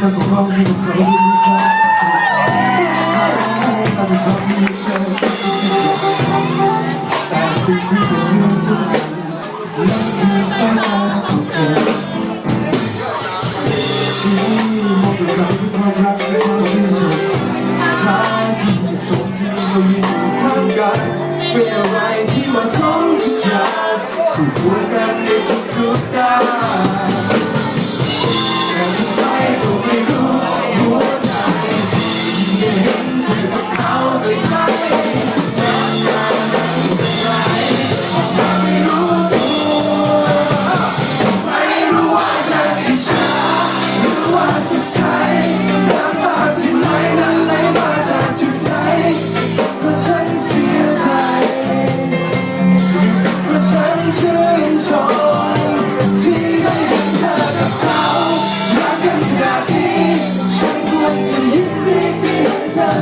เราคงมองเห็นความยิ่งใหญ่แต่สิ่งที่เป็เรื่องสำคัญนั่นคือสายตาองเธอที่มองดูเราด้วยความรักและความชื่นชมทางที่สมที่เราอยู่ข้างกันเป็นอะไรที่มาสมทุกอย่างคู่ควรกันในทุกๆตา